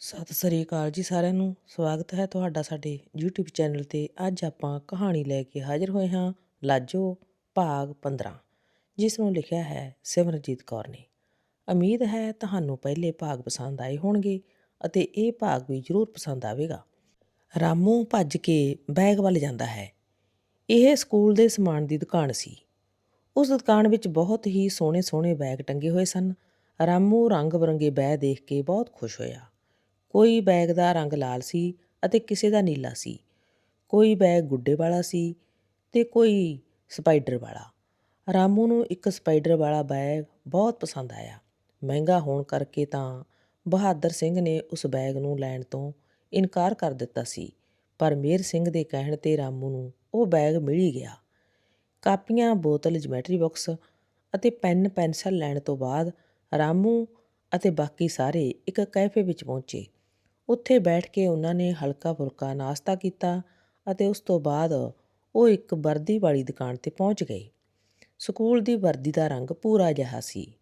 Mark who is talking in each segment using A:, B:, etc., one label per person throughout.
A: ਸਤਿ ਸ੍ਰੀ ਅਕਾਲ ਜੀ ਸਾਰਿਆਂ ਨੂੰ। ਸਵਾਗਤ ਹੈ ਤੁਹਾਡਾ ਸਾਡੇ YouTube ਚੈਨਲ ਤੇ। ਅੱਜ ਆਪਾਂ ਕਹਾਣੀ ਲੈ ਕੇ ਹਾਜ਼ਰ ਹੋਏ ਹਾਂ, ਲਾਜੋ ਭਾਗ 15 ਜਿਸ ਨੂੰ ਲਿਖਿਆ ਹੈ ਸਿਮਰਜੀਤ ਕੌਰ ਨੇ। ਉਮੀਦ ਹੈ ਤੁਹਾਨੂੰ ਪਹਿਲੇ ਭਾਗ ਪਸੰਦ ਆਏ ਹੋਣਗੇ ਅਤੇ ਇਹ ਭਾਗ ਵੀ ਜ਼ਰੂਰ ਪਸੰਦ ਆਵੇਗਾ। ਰਾਮੂ ਭੱਜ ਕੇ ਬੈਗ ਵੱਲ ਜਾਂਦਾ ਹੈ। ਇਹ ਸਕੂਲ ਦੇ ਸਮਾਨ ਦੀ ਦੁਕਾਨ ਸੀ। ਉਸ ਦੁਕਾਨ ਵਿੱਚ ਬਹੁਤ ਹੀ ਸੋਹਣੇ ਸੋਹਣੇ ਬੈਗ ਟੰਗੇ ਹੋਏ ਸਨ। ਰਾਮੂ ਰੰਗ ਬਰੰਗੇ ਬੈਗ ਦੇਖ ਕੇ ਬਹੁਤ ਖੁਸ਼ ਹੋਇਆ। ਕੋਈ ਬੈਗ ਦਾ ਰੰਗ ਲਾਲ ਸੀ ਅਤੇ ਕਿਸੇ ਦਾ ਨੀਲਾ ਸੀ। ਕੋਈ ਬੈਗ ਗੁੱਡੇ ਵਾਲਾ ਸੀ ਤੇ ਕੋਈ ਸਪਾਈਡਰ ਵਾਲਾ। ਰਾਮੂ ਨੂੰ ਇੱਕ ਸਪਾਈਡਰ ਵਾਲਾ ਬੈਗ ਬਹੁਤ ਪਸੰਦ ਆਇਆ। ਮਹਿੰਗਾ ਹੋਣ ਕਰਕੇ ਤਾਂ ਬਹਾਦਰ ਸਿੰਘ ਨੇ ਉਸ ਬੈਗ ਨੂੰ ਲੈਣ ਤੋਂ ਇਨਕਾਰ ਕਰ ਦਿੱਤਾ ਸੀ, ਪਰ ਮੇਰ ਸਿੰਘ ਦੇ ਕਹਿਣ ਤੇ ਰਾਮੂ ਨੂੰ ਉਹ ਬੈਗ ਮਿਲ ਹੀ ਗਿਆ। ਕਾਪੀਆਂ, ਬੋਤਲ ਜਿਓਮੈਟਰੀ ਬਾਕਸ ਅਤੇ ਪੈਨ, ਪੈਨਸਲ ਲੈਣ ਤੋਂ ਬਾਅਦ ਰਾਮੂ ਅਤੇ ਬਾਕੀ ਸਾਰੇ ਇੱਕ ਕੈਫੇ ਵਿੱਚ ਪਹੁੰਚੇ। ਉੱਥੇ ਬੈਠ ਕੇ ਉਹਨਾਂ ਨੇ ਹਲਕਾ ਫੁਲਕਾ ਨਾਸ਼ਤਾ ਕੀਤਾ ਅਤੇ ਉਸ ਤੋਂ ਬਾਅਦ ਉਹ ਇੱਕ ਵਰਦੀ ਵਾਲੀ ਦੁਕਾਨ ਤੇ ਪਹੁੰਚ ਗਏ। ਸਕੂਲ ਦੀ ਵਰਦੀ ਦਾ ਰੰਗ ਪੂਰਾ ਜਿਹਾ ਸੀ।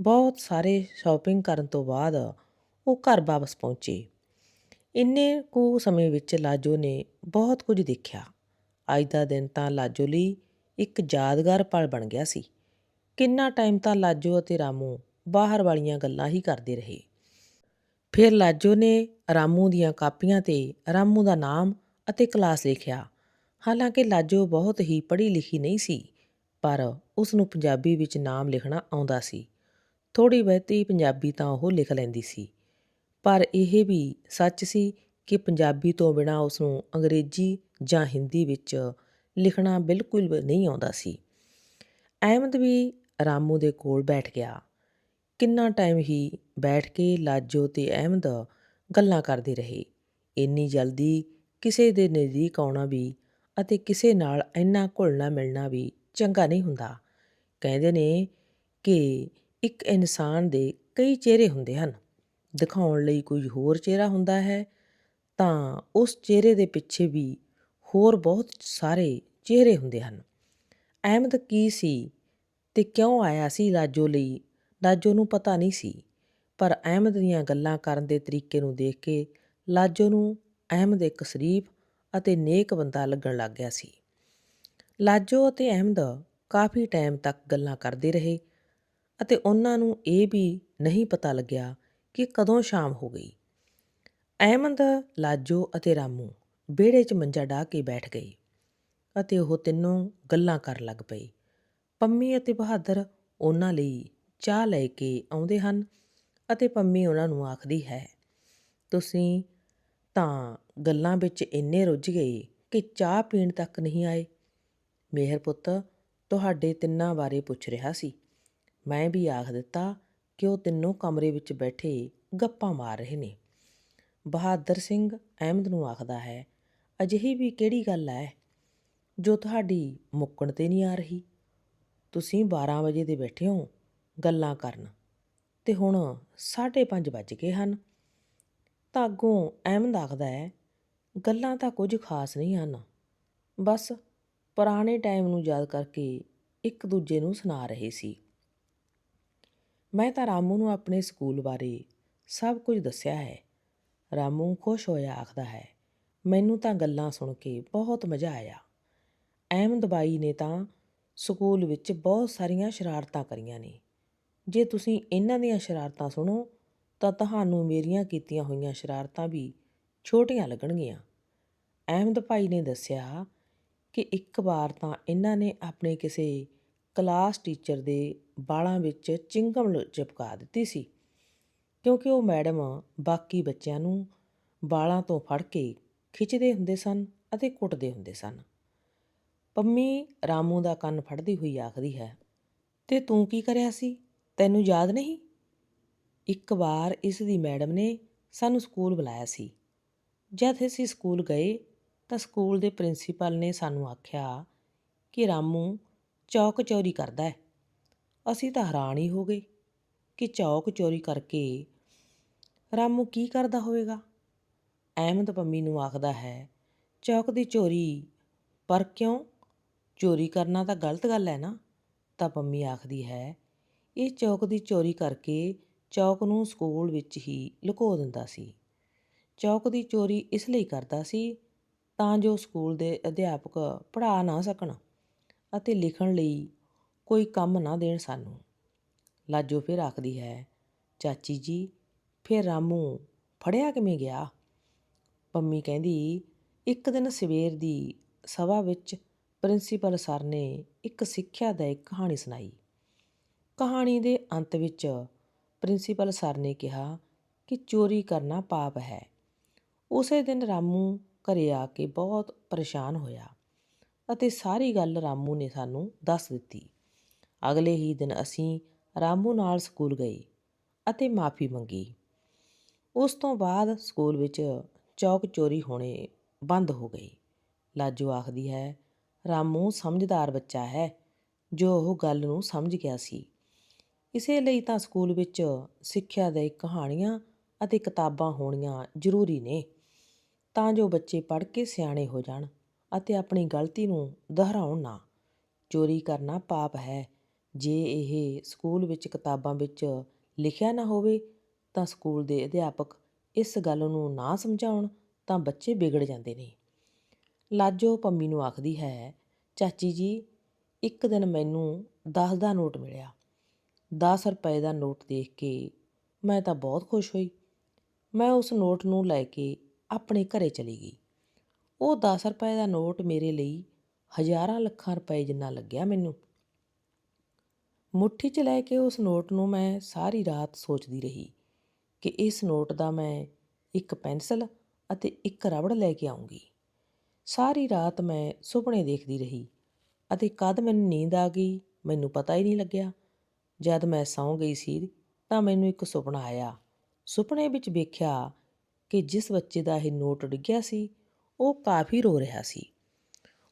A: ਬਹੁਤ ਸਾਰੇ ਸ਼ਾਪਿੰਗ ਕਰਨ ਤੋਂ ਬਾਅਦ ਉਹ ਘਰ ਵਾਪਸ ਪਹੁੰਚੇ। ਇੰਨੇ ਕੁ ਸਮੇਂ ਵਿੱਚ ਲਾਜੋ ਨੇ ਬਹੁਤ ਕੁਝ ਦੇਖਿਆ। ਅੱਜ ਦਾ ਦਿਨ ਤਾਂ ਲਾਜੋ ਲਈ ਇੱਕ ਯਾਦਗਾਰ ਪਲ ਬਣ ਗਿਆ ਸੀ। ਕਿੰਨਾ ਟਾਈਮ ਤਾਂ ਲਾਜੋ ਅਤੇ ਰਾਮੂ ਬਾਹਰ ਵਾਲੀਆਂ ਗੱਲਾਂ ਹੀ ਕਰਦੇ ਰਹੇ। ਫਿਰ ਲਾਜੋ ਨੇ ਰਾਮੂ ਦੀਆਂ ਕਾਪੀਆਂ ਤੇ ਰਾਮੂ ਦਾ ਨਾਮ ਅਤੇ ਕਲਾਸ ਲਿਖਿਆ। ਹਾਲਾਂਕਿ ਲਾਜੋ ਬਹੁਤ ਹੀ ਪੜ੍ਹੀ ਲਿਖੀ ਨਹੀਂ ਸੀ, ਪਰ ਉਸ ਨੂੰ ਪੰਜਾਬੀ ਵਿੱਚ ਨਾਮ ਲਿਖਣਾ ਆਉਂਦਾ ਸੀ। ਥੋੜੀ ਬਹੁਤੀ ਪੰਜਾਬੀ ਤਾਂ ਉਹ ਲਿਖ ਲੈਂਦੀ ਸੀ। ਪਰ ਇਹ ਵੀ ਸੱਚ ਸੀ ਕਿ ਪੰਜਾਬੀ ਤੋਂ ਬਿਨਾਂ ਉਸ ਨੂੰ ਅੰਗਰੇਜ਼ੀ ਜਾਂ ਹਿੰਦੀ ਵਿੱਚ ਲਿਖਣਾ ਬਿਲਕੁਲ ਵੀ ਨਹੀਂ ਆਉਂਦਾ ਸੀ। ਅਹਿਮਦ ਵੀ ਰਾਮੂ ਦੇ ਕੋਲ ਬੈਠ ਗਿਆ। ਕਿੰਨਾ ਟਾਈਮ ਹੀ ਬੈਠ ਕੇ ਲਾਜੋ ਤੇ ਅਹਿਮਦ ਗੱਲਾਂ ਕਰਦੇ ਰਹੇ। ਇੰਨੀ ਜਲਦੀ ਕਿਸੇ ਦੇ ਨਜ਼ਦੀਕ ਆਉਣਾ ਵੀ ਅਤੇ ਕਿਸੇ ਨਾਲ ਇੰਨਾ ਘੁਲਣਾ ਮਿਲਣਾ ਵੀ ਚੰਗਾ ਨਹੀਂ ਹੁੰਦਾ। ਕਹਿੰਦੇ ਨੇ ਕਿ ਇੱਕ ਇਨਸਾਨ ਦੇ ਕਈ ਚਿਹਰੇ ਹੁੰਦੇ ਹਨ। ਦਿਖਾਉਣ ਲਈ ਕੋਈ ਹੋਰ ਚਿਹਰਾ ਹੁੰਦਾ ਹੈ ਤਾਂ ਉਸ ਚਿਹਰੇ ਦੇ ਪਿੱਛੇ ਵੀ ਹੋਰ ਬਹੁਤ ਸਾਰੇ ਚਿਹਰੇ ਹੁੰਦੇ ਹਨ। ਅਹਿਮਦ ਕੀ ਸੀ ਤੇ ਕਿਉਂ ਆਇਆ ਸੀ ਲਾਜੋ ਲਈ ਲਾਜੋ ਨੂੰ ਪਤਾ ਨਹੀਂ ਸੀ, ਪਰ ਅਹਿਮਦ ਦੀਆਂ ਗੱਲਾਂ ਕਰਨ ਦੇ ਤਰੀਕੇ ਨੂੰ ਦੇਖ ਕੇ ਲਾਜੋ ਨੂੰ ਅਹਿਮਦ ਇੱਕ ਸ਼ਰੀਫ ਅਤੇ ਨੇਕ ਬੰਦਾ ਲੱਗਣ ਲੱਗ ਗਿਆ ਸੀ। ਲਾਜੋ ਅਤੇ ਅਹਿਮਦ ਕਾਫੀ ਟਾਈਮ ਤੱਕ ਗੱਲਾਂ ਕਰਦੇ ਰਹੇ ਅਤੇ ਉਹਨਾਂ ਨੂੰ ਇਹ ਵੀ ਨਹੀਂ ਪਤਾ ਲੱਗਿਆ ਕਿ ਕਦੋਂ ਸ਼ਾਮ ਹੋ ਗਈ। ਅਹਿਮਦ, ਲਾਜੋ ਅਤੇ ਰਾਮੂ ਵਿਹੜੇ 'ਚ ਮੰਜਾ ਢਾ ਕੇ ਬੈਠ ਗਏ ਅਤੇ ਉਹ ਤਿੰਨੋਂ ਗੱਲਾਂ ਕਰਨ ਲੱਗ ਪਏ। ਪੰਮੀ ਅਤੇ ਬਹਾਦਰ ਉਹਨਾਂ ਲਈ ਚਾਹ ਲੈ ਕੇ ਆਉਂਦੇ ਹਨ ਅਤੇ ਪੰਮੀ ਉਹਨਾਂ ਨੂੰ ਆਖਦੀ ਹੈ, ਤੁਸੀਂ ਤਾਂ ਗੱਲਾਂ ਵਿੱਚ ਇੰਨੇ ਰੁੱਝ ਗਏ ਕਿ ਚਾਹ ਪੀਣ ਤੱਕ ਨਹੀਂ ਆਏ। ਮੇਹਰ ਪੁੱਤ, ਤੁਹਾਡੇ ਤਿੰਨਾਂ ਬਾਰੇ ਪੁੱਛ ਰਿਹਾ ਸੀ। ਮੈਂ ਵੀ ਆਖ ਦਿੱਤਾ ਕਿ ਉਹ ਤਿੰਨੋਂ ਕਮਰੇ ਵਿੱਚ ਬੈਠੇ ਗੱਪਾਂ ਮਾਰ ਰਹੇ ਨੇ। ਬਹਾਦਰ ਸਿੰਘ ਅਹਿਮਦ ਨੂੰ ਆਖਦਾ ਹੈ, ਅਜਿਹੀ ਵੀ ਕਿਹੜੀ ਗੱਲ ਹੈ ਜੋ ਤੁਹਾਡੀ ਮੁੱਕਣ ਤੇ ਨਹੀਂ ਆ ਰਹੀ? ਤੁਸੀਂ 12 ਵਜੇ ਦੇ ਬੈਠੇ ਹੋ। ਗੱਲਾਂ ਕਰਨ। ਤੇ ਹੁਣ 5:30 ਵੱਜ ਗਏ ਹਨ। ਤਾਂ ਅੱਗੋਂ ਅਹਿਮਦ ਆਖਦਾ ਹੈ, ਗੱਲਾਂ ਤਾਂ ਕੁਝ ਖਾਸ ਨਹੀਂ ਹਨ। ਬਸ ਪੁਰਾਣੇ ਟਾਈਮ ਨੂੰ ਯਾਦ ਕਰਕੇ ਇੱਕ ਦੂਜੇ ਨੂੰ ਸੁਣਾ ਰਹੇ ਸੀ। ਮੈਂ ਤਾਂ ਰਾਮੂ ਨੂੰ ਆਪਣੇ ਸਕੂਲ ਬਾਰੇ ਸਭ ਕੁਝ ਦੱਸਿਆ ਹੈ। ਰਾਮੂ ਖੁਸ਼ ਹੋਇਆ ਆਖਦਾ ਹੈ, ਮੈਨੂੰ ਤਾਂ ਗੱਲਾਂ ਸੁਣ ਕੇ ਬਹੁਤ ਮਜ਼ਾ ਆਇਆ। ਅਹਿਮਦ ਬਾਈ ਨੇ ਤਾਂ ਸਕੂਲ ਵਿੱਚ ਬਹੁਤ ਸਾਰੀਆਂ ਸ਼ਰਾਰਤਾਂ ਕਰੀਆਂ ਨੇ। ਜੇ ਤੁਸੀਂ ਇਹਨਾਂ ਦੀਆਂ ਸ਼ਰਾਰਤਾਂ ਸੁਣੋ, ਤਾਂ ਤੁਹਾਨੂੰ ਮੇਰੀਆਂ ਕੀਤੀਆਂ ਹੋਈਆਂ ਸ਼ਰਾਰਤਾਂ ਵੀ ਛੋਟੀਆਂ ਲੱਗਣਗੀਆਂ। ਅਹਿਮਦ ਭਾਈ ਨੇ ਦੱਸਿਆ ਕਿ ਇੱਕ ਵਾਰ ਤਾਂ ਇਹਨਾਂ ਨੇ ਆਪਣੇ ਕਿਸੇ ਕਲਾਸ ਟੀਚਰ ਦੇ ਬਾਲਾਂ ਵਿੱਚ ਚਿੰਗਮ ਚਿਪਕਾ ਦਿੱਤੀ ਸੀ, ਕਿਉਂਕਿ ਉਹ ਮੈਡਮ ਬਾਕੀ ਬੱਚਿਆਂ ਨੂੰ ਬਾਲਾਂ ਤੋਂ ਫੜ ਕੇ ਖਿੱਚਦੇ ਹੁੰਦੇ ਸਨ ਅਤੇ ਕੁੱਟਦੇ ਹੁੰਦੇ ਸਨ। ਪੰਮੀ ਰਾਮੂ ਦਾ ਕੰਨ ਫੜਦੀ ਹੋਈ ਆਖਦੀ ਹੈ, ਤੇ ਤੂੰ ਕੀ ਕਰਿਆ ਸੀ? ਤੈਨੂੰ ਯਾਦ ਨਹੀਂ? ਇੱਕ ਵਾਰ ਇਸ ਦੀ ਮੈਡਮ ਨੇ ਸਾਨੂੰ ਸਕੂਲ ਬੁਲਾਇਆ ਸੀ। ਜਦ ਅਸੀਂ ਸਕੂਲ ਗਏ ਤਾਂ ਸਕੂਲ ਦੇ ਪ੍ਰਿੰਸੀਪਲ ਨੇ ਸਾਨੂੰ ਆਖਿਆ ਕਿ ਰਾਮੂ, ਚੌਕ ਚੋਰੀ ਕਰਦਾ ਹੈ। ਅਸੀਂ ਤਾਂ ਹੈਰਾਨ ਹੀ ਹੋ ਗਏ ਕਿ ਚੌਕ ਚੋਰੀ ਕਰਕੇ ਰਾਮੂ ਕੀ ਕਰਦਾ ਹੋਵੇਗਾ? ਅਹਿਮਦ ਪੰਮੀ ਨੂੰ ਆਖਦਾ ਹੈ, ਚੌਕ ਦੀ ਚੋਰੀ ਪਰ ਕਿਉਂ? ਚੋਰੀ ਕਰਨਾ ਤਾਂ ਗਲਤ ਗੱਲ ਹੈ ਨਾ? ਤਾਂ ਪੰਮੀ ਆਖਦੀ ਹੈ ਇਹ ਚੌਕ ਦੀ ਚੋਰੀ ਕਰਕੇ ਚੌਕ ਨੂੰ ਸਕੂਲ ਵਿੱਚ ਹੀ ਲੁਕੋ ਦਿੰਦਾ ਸੀ। ਚੌਕ ਦੀ ਚੋਰੀ ਇਸ ਲਈ ਕਰਦਾ ਸੀ ਤਾਂ ਜੋ ਸਕੂਲ ਦੇ ਅਧਿਆਪਕ ਪੜ੍ਹਾ ਨਾ ਸਕਣ ਅਤੇ ਲਿਖਣ ਲਈ ਕੋਈ ਕੰਮ ਨਾ ਦੇਣ ਸਾਨੂੰ। ਲਾਜੋ ਫਿਰ ਆਖਦੀ ਹੈ, ਚਾਚੀ ਜੀ, ਫਿਰ ਰਾਮੂ ਫੜਿਆ ਕਿਵੇਂ ਗਿਆ? ਪੰਮੀ ਕਹਿੰਦੀ, ਇੱਕ ਦਿਨ ਸਵੇਰ ਦੀ ਸਭਾ ਵਿੱਚ ਪ੍ਰਿੰਸੀਪਲ ਸਰ ਨੇ ਇੱਕ ਸਿੱਖਿਆ ਸਿੱਖਿਆਦਾਇਕ ਕਹਾਣੀ ਸੁਣਾਈ। ਕਹਾਣੀ ਦੇ ਅੰਤ ਵਿੱਚ ਪ੍ਰਿੰਸੀਪਲ ਸਰ ਨੇ ਕਿਹਾ ਕਿ ਚੋਰੀ ਕਰਨਾ ਪਾਪ ਹੈ। ਉਸੇ ਦਿਨ ਰਾਮੂ ਘਰੇ ਆ ਕੇ ਬਹੁਤ ਪਰੇਸ਼ਾਨ ਹੋਇਆ ਅਤੇ ਸਾਰੀ ਗੱਲ ਰਾਮੂ ਨੇ ਸਾਨੂੰ ਦੱਸ ਦਿੱਤੀ। ਅਗਲੇ ਹੀ ਦਿਨ ਅਸੀਂ ਰਾਮੂ ਨਾਲ ਸਕੂਲ ਗਏ ਅਤੇ ਮਾਫੀ ਮੰਗੀ। ਉਸ ਤੋਂ ਬਾਅਦ ਸਕੂਲ ਵਿੱਚ ਚੌਕ ਚੋਰੀ ਹੋਣੇ ਬੰਦ ਹੋ ਗਏ। ਲਾਜੋ ਆਖਦੀ ਹੈ, ਰਾਮੂ ਸਮਝਦਾਰ ਬੱਚਾ ਹੈ ਜੋ ਉਹ ਗੱਲ ਨੂੰ ਸਮਝ ਗਿਆ ਸੀ। ਇਸੇ ਲਈ ਤਾਂ ਸਕੂਲ ਵਿੱਚ ਸਿੱਖਿਆ ਦੇ ਕਹਾਣੀਆਂ ਅਤੇ ਕਿਤਾਬਾਂ ਹੋਣੀਆਂ ਜ਼ਰੂਰੀ ਨੇ, ਤਾਂ ਜੋ ਬੱਚੇ ਪੜ੍ਹ ਕੇ ਸਿਆਣੇ ਹੋ ਜਾਣ ਅਤੇ ਆਪਣੀ ਗਲਤੀ ਨੂੰ ਦੁਹਰਾਉਣ ਨਾ। ਚੋਰੀ ਕਰਨਾ ਪਾਪ ਹੈ। ਜੇ ਇਹ ਸਕੂਲ ਵਿੱਚ ਕਿਤਾਬਾਂ ਵਿੱਚ ਲਿਖਿਆ ਨਾ ਹੋਵੇ, ਤਾਂ ਸਕੂਲ ਦੇ ਅਧਿਆਪਕ ਇਸ ਗੱਲ ਨੂੰ ਨਾ ਸਮਝਾਉਣ ਤਾਂ ਬੱਚੇ ਵਿਗੜ ਜਾਂਦੇ ਨੇ। ਲਾਜੋ ਪੰਮੀ ਨੂੰ ਆਖਦੀ ਹੈ, ਚਾਚੀ ਜੀ, ਇੱਕ ਦਿਨ ਮੈਨੂੰ 10 ਦਾ ਨੋਟ ਮਿਲਿਆ। 10 ਰੁਪਏ ਦਾ ਨੋਟ ਦੇਖ ਕੇ ਮੈਂ ਤਾਂ ਬਹੁਤ ਖੁਸ਼ ਹੋਈ। ਮੈਂ ਉਸ ਨੋਟ ਨੂੰ ਲੈ ਕੇ ਆਪਣੇ ਘਰੇ ਚਲੀ ਗਈ। ਉਹ 10 ਰੁਪਏ ਦਾ ਨੋਟ ਮੇਰੇ ਲਈ ਹਜ਼ਾਰਾਂ ਲੱਖਾਂ ਰੁਪਏ ਜਿੰਨਾ ਲੱਗਿਆ ਮੈਨੂੰ। ਮੁੱਠੀ 'ਚ ਲੈ ਕੇ ਉਸ ਨੋਟ ਨੂੰ ਮੈਂ ਸਾਰੀ ਰਾਤ ਸੋਚਦੀ ਰਹੀ ਕਿ ਇਸ ਨੋਟ ਦਾ ਮੈਂ ਇੱਕ ਪੈਨਸਲ ਅਤੇ ਇੱਕ ਰਬੜ ਲੈ ਕੇ ਆਉਂਗੀ ਸਾਰੀ ਰਾਤ ਮੈਂ ਸੁਪਨੇ ਦੇਖਦੀ ਰਹੀ ਅਤੇ ਕਦ ਮੈਨੂੰ ਨੀਂਦ ਆ ਗਈ ਮੈਨੂੰ ਪਤਾ ਹੀ ਨਹੀਂ ਲੱਗਿਆ। ਜਦ ਮੈਂ ਸੌਂ ਗਈ ਸੀ ਤਾਂ ਮੈਨੂੰ ਇੱਕ ਸੁਪਨਾ ਆਇਆ। ਸੁਪਨੇ ਵਿੱਚ ਵੇਖਿਆ ਕਿ ਜਿਸ ਬੱਚੇ ਦਾ ਇਹ ਨੋਟ ਡਿੱਗਿਆ ਸੀ, ਉਹ ਕਾਫੀ ਰੋ ਰਿਹਾ ਸੀ।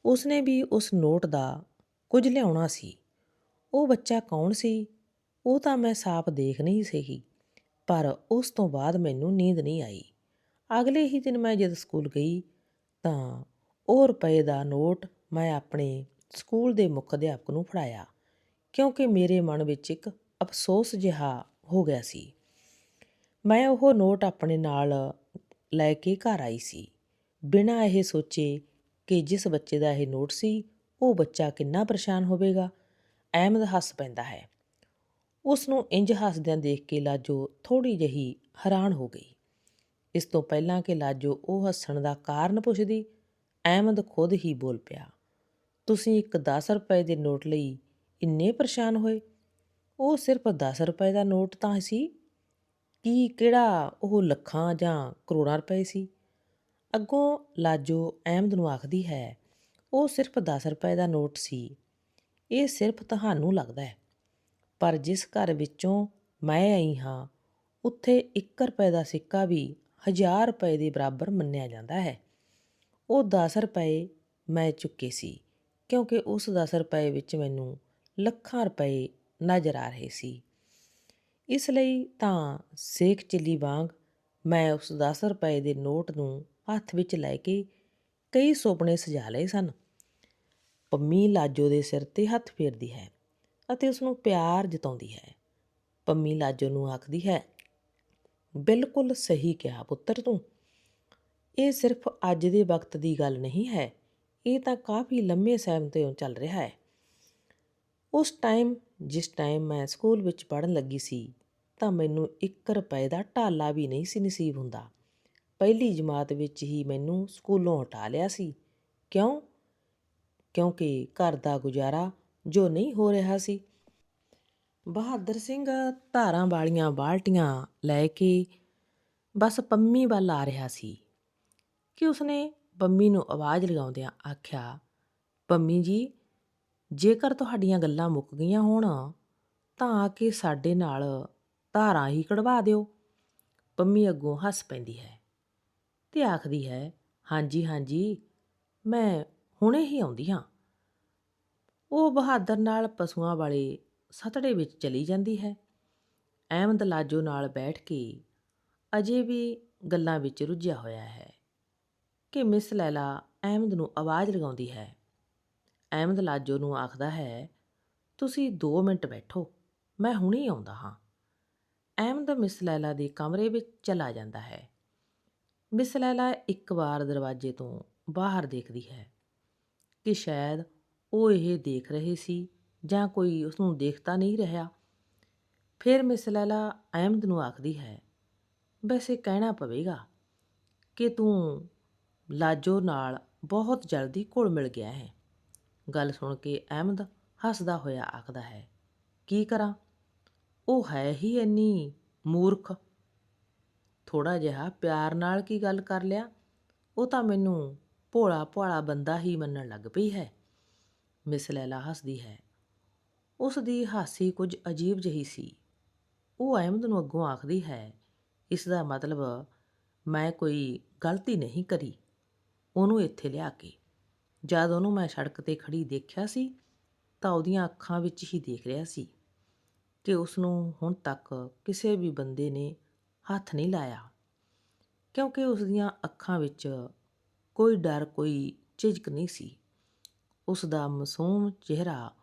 A: ਉਸਨੇ ਵੀ ਉਸ ਨੋਟ ਦਾ ਕੁਝ ਲਿਆਉਣਾ ਸੀ। ਉਹ ਬੱਚਾ ਕੌਣ ਸੀ, ਉਹ ਤਾਂ ਮੈਂ ਸਾਫ਼ ਦੇਖ ਨਹੀਂ ਸਹੀ, ਪਰ ਉਸ ਤੋਂ ਬਾਅਦ ਮੈਨੂੰ ਨੀਂਦ ਨਹੀਂ ਆਈ। ਅਗਲੇ ਹੀ ਦਿਨ ਮੈਂ ਜਦ ਸਕੂਲ ਗਈ ਤਾਂ ਉਹ ਰੁਪਏ ਦਾ ਨੋਟ ਮੈਂ ਆਪਣੇ ਸਕੂਲ ਦੇ ਮੁੱਖ ਅਧਿਆਪਕ ਨੂੰ ਫੜਾਇਆ। ਕਿਉਂਕਿ ਮੇਰੇ ਮਨ ਵਿੱਚ ਇੱਕ ਅਫਸੋਸ ਜਿਹਾ ਹੋ ਗਿਆ ਸੀ। ਮੈਂ ਉਹ ਨੋਟ ਆਪਣੇ ਨਾਲ ਲੈ ਕੇ ਘਰ ਆਈ ਸੀ। ਬਿਨਾਂ ਇਹ ਸੋਚੇ ਕਿ ਜਿਸ ਬੱਚੇ ਦਾ ਇਹ ਨੋਟ ਸੀ, ਉਹ ਬੱਚਾ ਕਿੰਨਾ ਪਰੇਸ਼ਾਨ ਹੋਵੇਗਾ, ਅਹਿਮਦ ਹੱਸ ਪੈਂਦਾ ਹੈ। ਉਸ ਨੂੰ ਇੰਜ ਹੱਸਦਿਆਂ ਦੇਖ ਕੇ ਲਾਜੋ ਥੋੜੀ ਜਹੀ ਹੈਰਾਨ ਹੋ ਗਈ। ਇਸ ਤੋਂ ਪਹਿਲਾਂ ਕਿ ਲਾਜੋ ਉਹ ਹੱਸਣ ਦਾ ਕਾਰਨ ਪੁੱਛਦੀ, ਅਹਿਮਦ ਖੁਦ ਹੀ ਬੋਲ ਪਿਆ, ਤੁਸੀਂ ਇੱਕ 10 ਰੁਪਏ ਦੇ ਨੋਟ ਲਈ ਇੰਨੇ ਪਰੇਸ਼ਾਨ ਹੋਏ। ਉਹ ਸਿਰਫ 10 ਰੁਪਏ ਦਾ ਨੋਟ ਤਾਂ ਸੀ। ਕੀ ਕਿਹੜਾ ਉਹ ਲੱਖਾਂ ਜਾਂ ਕਰੋੜਾਂ ਰੁਪਏ ਸੀ? ਅੱਗੋਂ ਲਾਜੋ ਅਹਿਮਦ ਨੂੰ ਆਖਦੀ ਹੈ, ਉਹ ਸਿਰਫ 10 ਰੁਪਏ ਦਾ ਨੋਟ ਸੀ। ਇਹ ਸਿਰਫ ਤੁਹਾਨੂੰ ਲੱਗਦਾ ਹੈ। ਪਰ ਜਿਸ ਘਰ ਵਿੱਚੋਂ ਮੈਂ ਆਈ ਹਾਂ, ਉੱਥੇ 1 ਰੁਪਏ ਦਾ ਸਿੱਕਾ ਵੀ 1000 ਰੁਪਏ ਦੇ ਬਰਾਬਰ ਮੰਨਿਆ ਜਾਂਦਾ ਹੈ। ਉਹ 10 ਰੁਪਏ ਮੈਂ ਚੁੱਕੇ ਸੀ, ਕਿਉਂਕਿ ਉਸ 10 ਰੁਪਏ ਵਿੱਚ ਮੈਨੂੰ ਲੱਖਾਂ ਰੁਪਏ ਨਜ਼ਰ ਆ ਰਹੇ ਸੀ। ਇਸ ਲਈ ਤਾਂ ਸੇਖ ਚਿੱਲੀ ਵਾਂਗ ਮੈਂ ਉਸ 10 ਰੁਪਏ ਦੇ ਨੋਟ ਨੂੰ ਹੱਥ ਵਿੱਚ ਲੈ ਕੇ ਕਈ ਸੁਪਨੇ ਸਜਾ ਲਏ ਸਨ। ਪੰਮੀ ਲਾਜੋ ਦੇ ਸਿਰ ਤੇ ਹੱਥ ਫੇਰਦੀ ਹੈ ਅਤੇ ਉਸ ਨੂੰ ਪਿਆਰ ਜਤਾਉਂਦੀ ਹੈ। ਪੰਮੀ ਲਾਜੋ ਨੂੰ ਆਖਦੀ ਹੈ, ਬਿਲਕੁਲ ਸਹੀ ਕਿਹਾ ਪੁੱਤਰ ਤੂੰ। ਇਹ ਸਿਰਫ ਅੱਜ ਦੇ ਵਕਤ ਦੀ ਗੱਲ ਨਹੀਂ ਹੈ, ਇਹ ਤਾਂ ਕਾਫੀ ਲੰਮੇ ਸਮੇਂ ਤੋਂ ਚੱਲ ਰਿਹਾ ਹੈ। ਉਸ ਟਾਈਮ ਜਿਸ ਟਾਈਮ ਮੈਂ ਸਕੂਲ ਵਿੱਚ ਪੜ੍ਹਨ ਲੱਗੀ ਸੀ, ਤਾਂ ਮੈਨੂੰ 1 ਰੁਪਏ ਦਾ ਢਾਲਾ ਵੀ ਨਹੀਂ ਸੀ ਨਸੀਬ ਹੁੰਦਾ। ਪਹਿਲੀ ਜਮਾਤ ਵਿੱਚ ਹੀ ਮੈਨੂੰ ਸਕੂਲੋਂ ਹਟਾ ਲਿਆ ਸੀ। ਕਿਉਂ? ਕਿਉਂਕਿ ਘਰ ਦਾ ਗੁਜ਼ਾਰਾ ਜੋ ਨਹੀਂ ਹੋ ਰਿਹਾ ਸੀ। ਬਹਾਦਰ ਸਿੰਘ ਧਾਰਾਂ ਵਾਲੀਆਂ ਬਾਲਟੀਆਂ ਲੈ ਕੇ ਬਸ ਪੰਮੀ ਵੱਲ ਆ ਰਿਹਾ ਸੀ। ਕਿ ਉਸਨੇ ਪੰਮੀ ਨੂੰ ਆਵਾਜ਼ ਲਗਾਉਂਦਿਆਂ ਆਖਿਆ, ਪੰਮੀ ਜੀ ਜੇਕਰ ਤੁਹਾਡੀਆਂ ਗੱਲਾਂ ਮੁੱਕ ਗਈਆਂ ਹੋਣ, ਤਾਂ ਆ ਕੇ ਸਾਡੇ ਨਾਲ ਧਾਰਾਂ ਹੀ ਕਢਵਾ ਦਿਓ। ਪੰਮੀ ਅੱਗੋਂ ਹੱਸ ਪੈਂਦੀ ਹੈ ਤੇ ਆਖਦੀ ਹੈ, ਹਾਂਜੀ ਹਾਂਜੀ, ਮੈਂ ਹੁਣੇ ਹੀ ਆਉਂਦੀ ਹਾਂ। ਉਹ ਬਹਾਦਰ ਨਾਲ ਪਸ਼ੂਆਂ ਵਾਲੇ ਸਤੜੇ ਵਿੱਚ ਚਲੀ ਜਾਂਦੀ ਹੈ। ਅਹਿਮਦ ਲਾਜੋ ਨਾਲ ਬੈਠ ਕੇ ਅਜੇ ਵੀ ਗੱਲਾਂ ਵਿੱਚ ਰੁੱਝਿਆ ਹੋਇਆ ਹੈ ਕਿ ਮਿਸ ਲੈਲਾ ਅਹਿਮਦ ਨੂੰ ਆਵਾਜ਼ ਲਗਾਉਂਦੀ ਹੈ ਅਹਿਮਦ ਲਾਜੋ ਨੂੰ ਆਖਦਾ ਹੈ, ਤੁਸੀਂ 2 ਮਿੰਟ ਬੈਠੋ, ਮੈਂ ਹੁਣੇ ਆਉਂਦਾ ਹਾਂ। ਅਹਿਮਦ ਮਿਸ ਲੈਲਾ ਦੇ ਕਮਰੇ ਵਿੱਚ ਚਲਾ ਜਾਂਦਾ ਹੈ। ਮਿਸ ਲੈਲਾ ਇੱਕ ਵਾਰ ਦਰਵਾਜ਼ੇ ਤੋਂ ਬਾਹਰ ਦੇਖਦੀ ਹੈ ਕਿ ਸ਼ਾਇਦ ਉਹ ਇਹ ਦੇਖ ਰਹੇ ਸੀ ਜਾਂ ਕੋਈ ਉਸ ਨੂੰ ਦੇਖਦਾ ਨਹੀਂ ਰਿਹਾ। ਫਿਰ ਮਿਸ ਲੈਲਾ ਅਹਿਮਦ ਨੂੰ ਆਖਦੀ ਹੈ, ਵੈਸੇ ਕਹਿਣਾ ਪਵੇਗਾ ਕਿ ਤੂੰ ਲਾਜੋ ਨਾਲ ਬਹੁਤ ਜਲਦੀ ਘੁਲ ਮਿਲ ਗਿਆ ਹੈ। ਗੱਲ ਸੁਣ ਕੇ ਅਹਿਮਦ ਹੱਸਦਾ ਹੋਇਆ ਆਖਦਾ ਹੈ, ਕੀ ਕਰਾਂ? ਉਹ ਹੈ ਹੀ ਇੰਨੀ ਮੂਰਖ। ਥੋੜਾ ਜਿਹਾ ਪਿਆਰ ਨਾਲ ਕੀ ਗੱਲ ਕਰ ਲਿਆ? ਉਹ ਤਾਂ ਮੈਨੂੰ ਭੋਲਾ ਭਾਲਾ ਬੰਦਾ ਹੀ ਮੰਨਣ ਲੱਗ ਪਈ ਹੈ। ਮਿਸ ਲੈਲਾ ਹੱਸਦੀ ਹੈ। ਉਸ ਦੀ ਹਾਸੀ ਕੁਝ ਅਜੀਬ ਜਿਹੀ ਸੀ। ਉਹ ਅਹਿਮਦ ਨੂੰ ਅੱਗੋਂ ਆਖਦੀ ਹੈ, ਇਸ ਦਾ ਮਤਲਬ ਮੈਂ ਕੋਈ ਗਲਤੀ ਨਹੀਂ ਕਰੀ। ਉਹਨੂੰ ਇੱਥੇ ਲਿਆ ਕੇ। ਜਦ ਉਹਨੂੰ ਮੈਂ ਸੜਕ ਤੇ ਖੜੀ ਦੇਖਿਆ ਸੀ, ਤਾਂ ਉਹਦੀਆਂ ਅੱਖਾਂ ਵਿੱਚ ਹੀ ਦੇਖ ਰਿਹਾ ਸੀ ਕਿ ਉਸ ਨੂੰ ਹੁਣ ਤੱਕ ਕਿਸੇ ਵੀ ਬੰਦੇ ਨੇ ਹੱਥ ਨਹੀਂ ਲਾਇਆ। ਕਿਉਂਕਿ ਉਸ ਦੀਆਂ ਅੱਖਾਂ ਵਿੱਚ ਕੋਈ ਡਰ, ਕੋਈ ਝਿਜਕ ਨਹੀਂ ਸੀ। ਉਸ ਦਾ ਮਾਸੂਮ ਚਿਹਰਾ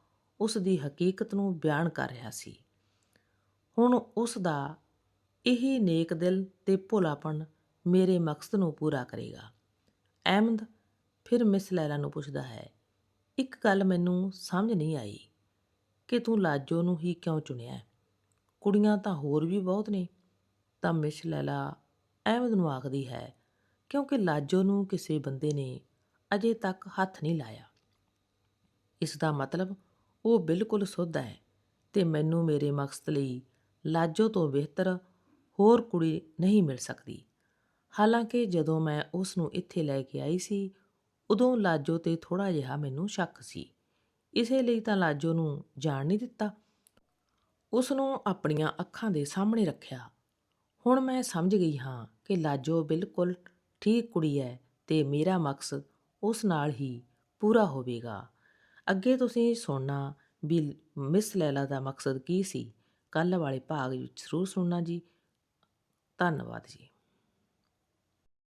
A: ਉਸ ਦੀ ਹਕੀਕਤ ਨੂੰ ਬਿਆਨ ਕਰ ਰਿਹਾ ਸੀ। ਹੁਣ ਉਸ ਦਾ ਇਹ ਨੇਕ ਦਿਲ ਤੇ ਭੋਲਾਪਣ ਮੇਰੇ ਮਕਸਦ ਨੂੰ ਪੂਰਾ ਕਰੇਗਾ। ਅਹਿਮਦ ਫਿਰ ਮਿਸ ਲੈਲਾ ਨੂੰ ਪੁੱਛਦਾ ਹੈ, ਇੱਕ ਗੱਲ ਮੈਨੂੰ ਸਮਝ ਨਹੀਂ ਆਈ ਕਿ ਤੂੰ ਲਾਜੋ ਨੂੰ ਹੀ ਕਿਉਂ ਚੁਣਿਆ? ਕੁੜੀਆਂ ਤਾਂ ਹੋਰ ਵੀ ਬਹੁਤ ਨੇ। ਤਾਂ ਮਿਸ ਲੈਲਾ ਅਹਿਮਦ ਨੂੰ ਆਖਦੀ ਹੈ, ਕਿਉਂਕਿ ਲਾਜੋ ਨੂੰ ਕਿਸੇ ਬੰਦੇ ਨੇ ਅਜੇ ਤੱਕ ਹੱਥ ਨਹੀਂ ਲਾਇਆ। ਇਸ ਦਾ ਮਤਲਬ ਉਹ ਬਿਲਕੁਲ ਸੁੱਧ ਹੈ ਤੇ ਮੈਨੂੰ ਮੇਰੇ ਮਕਸਦ ਲਈ ਲਾਜੋ ਤੋਂ ਬਿਹਤਰ ਹੋਰ ਕੁੜੀ ਨਹੀਂ ਮਿਲ ਸਕਦੀ। ਹਾਲਾਂਕਿ ਜਦੋਂ ਮੈਂ ਉਸ ਨੂੰ ਇੱਥੇ ਲੈ ਕੇ ਆਈ ਸੀ ਉਦੋਂ ਲਾਜੋ ਤੇ ਥੋੜਾ ਜਿਹਾ ਮੈਨੂੰ ਸ਼ੱਕ ਸੀ। ਇਸੇ ਲਈ ਤਾਂ ਲਾਜੋ ਨੂੰ ਜਾਣ ਨਹੀਂ ਦਿੱਤਾ। ਉਸ ਨੂੰ ਆਪਣੀਆਂ ਅੱਖਾਂ ਦੇ ਸਾਹਮਣੇ ਰੱਖਿਆ। ਹੁਣ ਮੈਂ ਸਮਝ ਗਈ ਹਾਂ ਕਿ ਲਾਜੋ ਬਿਲਕੁਲ ਠੀਕ ਕੁੜੀ ਹੈ ਤੇ ਮੇਰਾ ਮਕਸਦ ਉਸ ਨਾਲ ਹੀ ਪੂਰਾ ਹੋਵੇਗਾ। ਅੱਗੇ ਤੁਸੀਂ ਸੁਣਨਾ ਵੀ ਮਿਸ ਲੈਲਾ ਦਾ ਮਕਸਦ ਕੀ ਸੀ? ਕੱਲ ਵਾਲੇ ਭਾਗ ਵਿੱਚ ਜ਼ਰੂਰ ਸੁਣਨਾ ਜੀ। ਧੰਨਵਾਦ ਜੀ।